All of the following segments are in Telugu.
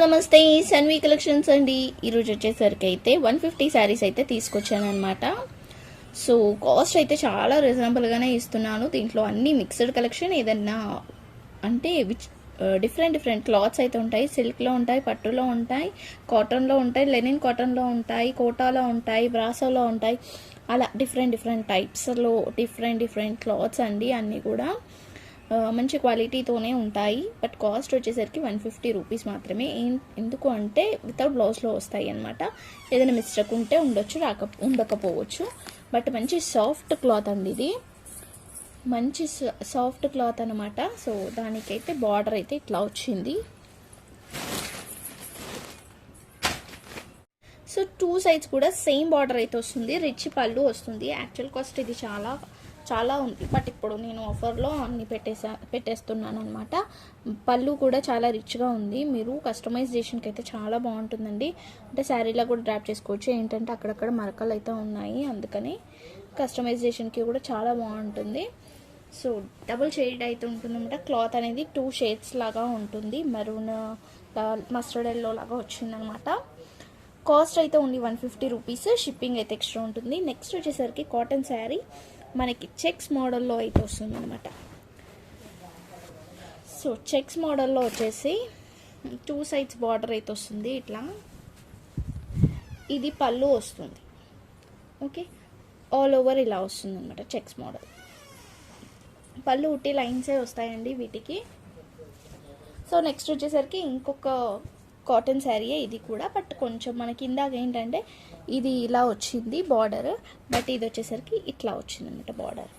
నమస్తే. సన్వి కలెక్షన్స్ అండి. ఈరోజు వచ్చేసరికి అయితే వన్ ఫిఫ్టీ శారీస్ అయితే తీసుకొచ్చాను అనమాట సో కాస్ట్ అయితే చాలా రీజనబుల్గానే ఇస్తున్నాను. దీంట్లో అన్ని మిక్స్డ్ కలెక్షన్ ఏదన్నా అంటే విచ్ డిఫరెంట్ డిఫరెంట్ క్లాత్స్ అయితే ఉంటాయి. సిల్క్లో ఉంటాయి పట్టులో ఉంటాయి కాటన్లో ఉంటాయి లెనిన్ కాటన్లో ఉంటాయి కోటాలో ఉంటాయి బ్రాసోలో ఉంటాయి. అలా డిఫరెంట్ డిఫరెంట్ టైప్స్లో డిఫరెంట్ డిఫరెంట్ క్లాత్స్ అండి అన్నీ కూడా. మంచి క్వాలిటీతోనే ఉంటాయి. బట్ కాస్ట్ వచ్చేసరికి వన్ ఫిఫ్టీ రూపీస్ మాత్రమే. ఎందుకు అంటే వితౌట్ బ్లౌజ్లో వస్తాయి అనమాట ఏదైనా మిస్టేక్ ఉంటే ఉండొచ్చు రాక ఉండకపోవచ్చు. బట్ మంచి సాఫ్ట్ క్లాత్ అండి ఇది. మంచి సాఫ్ట్ క్లాత్ అనమాట సో దానికైతే బార్డర్ అయితే ఇట్లా వచ్చింది. సో టూ సైడ్స్ కూడా సేమ్ బార్డర్ అయితే వస్తుంది. రిచ్ పళ్ళు వస్తుంది. యాక్చువల్ కాస్ట్ ఇది చాలా చాలా ఉంది. బట్ ఇప్పుడు నేను ఆఫర్లో అన్ని పెట్టేసా పెట్టేస్తున్నాను అనమాట పళ్ళు కూడా చాలా రిచ్గా ఉంది. మీరు కస్టమైజేషన్కి అయితే చాలా బాగుంటుందండి. అంటే శారీలో కూడా డ్రాప్ చేసుకోవచ్చు. ఏంటంటే అక్కడక్కడ మరకలు అయితే ఉన్నాయి. అందుకని కస్టమైజేషన్కి కూడా చాలా బాగుంటుంది. సో డబుల్ షేడ్ అయితే ఉంటుందన్నమాట. క్లాత్ అనేది టూ షేడ్స్ లాగా ఉంటుంది. మెరూన్ మస్టర్డ్ ఎల్లో లాగా వచ్చిందనమాట కాస్ట్ అయితే only one fifty rupees. Shipping అయితే ఎక్స్ట్రా ఉంటుంది. నెక్స్ట్ వచ్చేసరికి కాటన్ శారీ. మనకి చెక్స్ మోడల్లో అయితే వస్తుంది అనమాట సో చెక్స్ మోడల్లో వచ్చేసి టూ సైడ్స్ బార్డర్ అయితే వస్తుంది ఇట్లా. ఇది పళ్ళు వస్తుంది. ఓకే? ఆల్ ఓవర్ ఇలా వస్తుంది అనమాట చెక్స్ మోడల్. పళ్ళు ఉట్టి లైన్సే వస్తాయండి వీటికి. సో నెక్స్ట్ వచ్చేసరికి ఇంకొక కాటన్ శారీయే ఇది కూడా. బట్ కొంచెం మనకి ఇందాక ఏంటంటే ఇది ఇలా వచ్చింది బార్డర్ బట్ ఇది వచ్చేసరికి ఇట్లా వచ్చింది అనమాట బార్డర్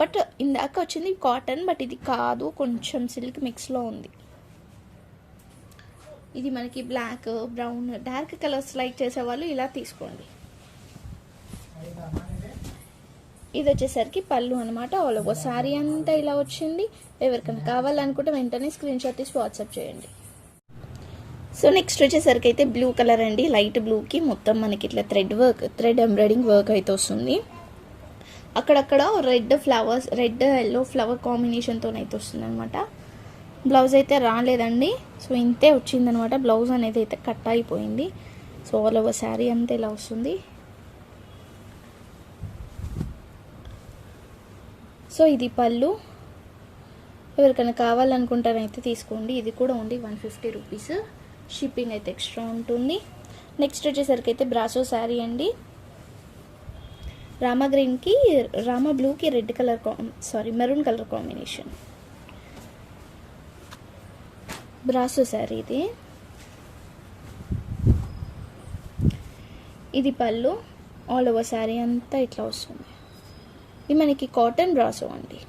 బట్ ఇందాక వచ్చింది కాటన్ బట్ ఇది కాదు కొంచెం సిల్క్ మిక్స్లో ఉంది. ఇది మనకి black brown dark colours like చేసేవాళ్ళు ఇలా తీసుకోండి. ఇది వచ్చేసరికి పళ్ళు అనమాట ఆల్ ఓవర్ శారీ అంతా ఇలా వచ్చింది. ఎవరికైనా కావాలనుకుంటే వెంటనే స్క్రీన్ షాట్ తీసి వాట్సాప్ చేయండి. సో నెక్స్ట్ వచ్చేసరికి అయితే బ్లూ కలర్ అండి. లైట్ బ్లూకి మొత్తం మనకి ఇట్లా thread work thread embroidering work అయితే వస్తుంది. అక్కడక్కడ red flowers red yellow flower కాంబినేషన్తో అయితే వస్తుంది అనమాట బ్లౌజ్ అయితే రాలేదండి. సో ఇంతే వచ్చిందనమాట బ్లౌజ్ అనేది అయితే కట్ అయిపోయింది. సో ఆల్ ఓవర్ శారీ అంతా ఇలా వస్తుంది. సో ఇది పళ్ళు. ఎవరికైనా కావాలనుకుంటారైతే తీసుకోండి. ఇది కూడా ఉంది వన్ ఫిఫ్టీ రూపీస్ షిప్పింగ్ అయితే ఎక్స్ట్రా ఉంటుంది. నెక్స్ట్ వచ్చేసరికి అయితే బ్రాసో శారీ అండి. రామా గ్రీన్కి రామా బ్లూకి red colour sorry maroon colour combination. Brasso sari ఇది. ఇది పళ్ళు. ఆల్ ఓవర్ శారీ అంతా ఇట్లా వస్తుంది. ఇది మనకి కాటన్ బ్రాసో అండి.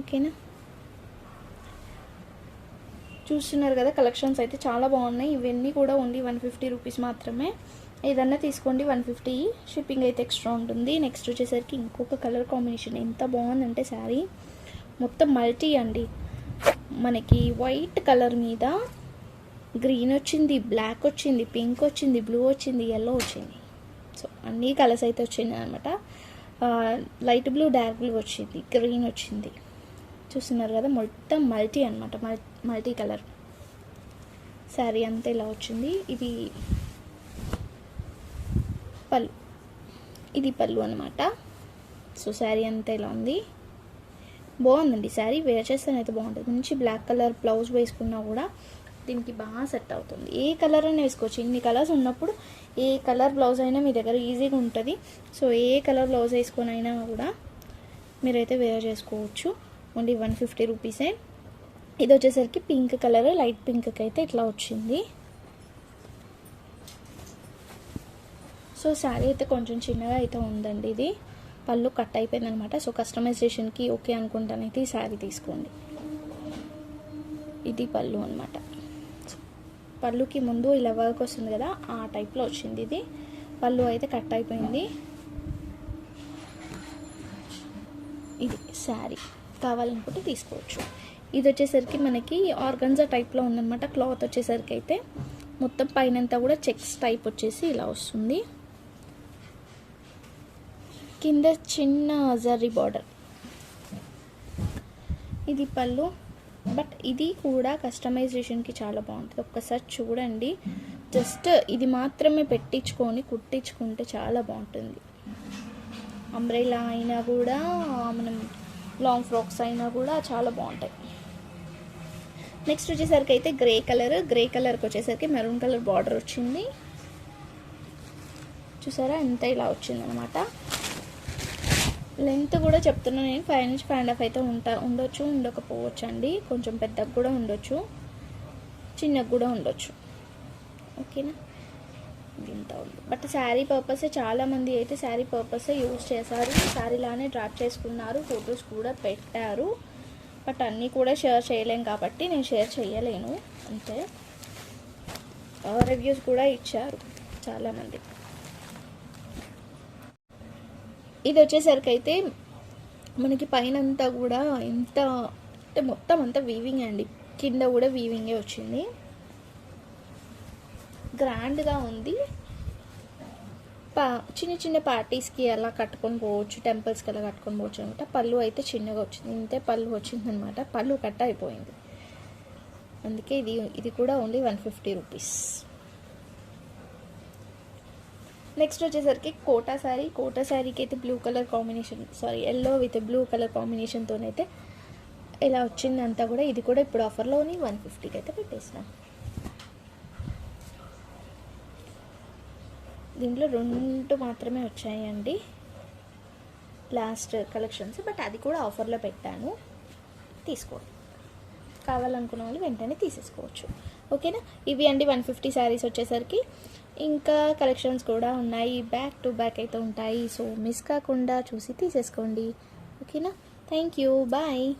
ఓకేనా? చూస్తున్నారు కదా కలెక్షన్స్ అయితే చాలా బాగున్నాయి. ఇవన్నీ కూడా ఉండి వన్ ఫిఫ్టీ రూపీస్ మాత్రమే. ఏదన్నా తీసుకోండి వన్ ఫిఫ్టీ షిప్పింగ్ అయితే ఎక్స్ట్రా ఉంటుంది. నెక్స్ట్ వచ్చేసరికి ఇంకొక కలర్ కాంబినేషన్ ఎంత బాగుందంటే శారీ. మొత్తం మల్టీ అండి. మనకి వైట్ కలర్ మీద గ్రీన్ వచ్చింది బ్లాక్ వచ్చింది పింక్ వచ్చింది బ్లూ వచ్చింది ఎల్లో వచ్చింది. సో అన్ని కలర్స్ అయితే వచ్చింది అనమాట లైట్ బ్లూ డార్క్ బ్లూ వచ్చింది గ్రీన్ వచ్చింది. చూస్తున్నారు కదా మొత్తం మల్టీ అనమాట మల్టీ కలర్. శారీ అంతా ఇలా వచ్చింది. ఇది పళ్ళు ఇది పళ్ళు అనమాట సో శారీ అంతా ఇలా ఉంది. బాగుందండి శారీ వేర్ చేస్తేనైతే బాగుంటుంది. మంచి బ్లాక్ కలర్ బ్లౌజ్ వేసుకున్నా కూడా దీనికి బాగా సెట్ అవుతుంది. ఏ కలర్ అయినా వేసుకోవచ్చు. ఇన్ని కలర్స్ ఉన్నప్పుడు ఏ కలర్ బ్లౌజ్ అయినా మీ దగ్గర ఈజీగా ఉంటుంది. సో ఏ కలర్ బ్లౌజ్ వేసుకొని అయినా కూడా మీరైతే వేర్ చేసుకోవచ్చు. ఓన్లీ వన్ ఫిఫ్టీ రూపీసే. ఇది వచ్చేసరికి పింక్ కలర్ లైట్ పింక్కి అయితే ఇట్లా వచ్చింది. సో శారీ అయితే కొంచెం చిన్నగా అయితే ఉందండి ఇది. పళ్ళు కట్ అయిపోయింది అనమాట సో కస్టమైజేషన్కి ఓకే అనుకుంటానైతే ఈ శారీ తీసుకోండి. ఇది పళ్ళు అనమాట పళ్ళుకి ముందు ఇలా వర్క్ వస్తుంది కదా ఆ టైప్లో వచ్చింది ఇది. పళ్ళు అయితే కట్ అయిపోయింది. ఇది శారీ. కావాలనుకుంటే తీసుకోవచ్చు. ఇది వచ్చేసరికి మనకి ఆర్గన్జా టైప్లో ఉందన్నమాట. క్లాత్ వచ్చేసరికి అయితే మొత్తం పైనంతా కూడా చెక్స్ టైప్ వచ్చేసి ఇలా వస్తుంది. కింద చిన్న జర్రీ బార్డర్ ఇది పళ్ళు. బట్ ఇది కూడా కస్టమైజేషన్కి చాలా బాగుంటుంది. ఒక్కసారి చూడండి. జస్ట్ ఇది మాత్రమే పెట్టించుకొని కుట్టించుకుంటే చాలా బాగుంటుంది. అంబ్రెలా అయినా కూడా మనం లాంగ్ ఫ్రాక్స్ అయినా కూడా చాలా బాగుంటాయి. నెక్స్ట్ వచ్చేసరికి అయితే గ్రే కలర్. గ్రే కలర్కి వచ్చేసరికి మెరూన్ కలర్ బార్డర్ వచ్చింది. చూసారా? ఎంత ఇలా వచ్చింది అనమాట లెంత్ కూడా చెప్తున్నాను నేను. ఫైవ్ నుంచి ఫైవ్ అండ్ హాఫ్ అయితే ఉంటా ఉండొచ్చు ఉండకపోవచ్చు అండి కొంచెం పెద్దగా కూడా ఉండొచ్చు. చిన్నగా కూడా ఉండొచ్చు. ఓకేనా? ఇంత బట్ శారీ పర్పస్ చాలామంది అయితే శారీ పర్పస్ యూజ్ చేశారు. శారీలానే డ్రాప్ చేసుకున్నారు. ఫొటోస్ కూడా పెట్టారు. బట్ అన్నీ కూడా షేర్ చేయలేం కాబట్టి నేను షేర్ చేయలేను. అంతే. రివ్యూస్ కూడా ఇచ్చారు చాలామంది. ఇది వచ్చేసరికి అయితే మనకి పైన అంతా కూడా ఎంత అంటే మొత్తం అంతా వీవింగ్ అండి. కింద కూడా వీవింగే వచ్చింది. గ్రాండ్గా ఉంది. పా చిన్న చిన్న పార్టీస్కి అలా కట్టుకొని పోవచ్చు టెంపుల్స్కి అలా కట్టుకొని పోవచ్చు అనమాట పళ్ళు అయితే చిన్నగా వచ్చింది ఇంతే పళ్ళు వచ్చిందనమాట పళ్ళు కట్ అయిపోయింది. అందుకే ఇది ఇది కూడా only one fifty rupees. Next వచ్చేసరికి కోటా శారీ. కోటా శారీకి అయితే blue colour combination sorry yellow with blue colour కాంబినేషన్తోనైతే ఇలా వచ్చిందంతా కూడా ఇది కూడా ఇప్పుడు ఆఫర్లోని వన్ ఫిఫ్టీకి అయితే పెట్టేసినాం. దీంట్లో రెండు మాత్రమే వచ్చాయండి. లాస్ట్ కలెక్షన్స్ బట్ అది కూడా ఆఫర్లో పెట్టాను. తీసుకోండి. కావాలనుకున్న వాళ్ళు వెంటనే తీసేసుకోవచ్చు. ఓకేనా? ఇవి అండి వన్ ఫిఫ్టీ శారీస్ వచ్చేసరికి. ఇంకా కలెక్షన్స్ కూడా ఉన్నాయి. బ్యాక్ టు బ్యాక్ అయితే ఉంటాయి. సో మిస్ కాకుండా చూసి తీసేసుకోండి. ఓకేనా? Thank you bye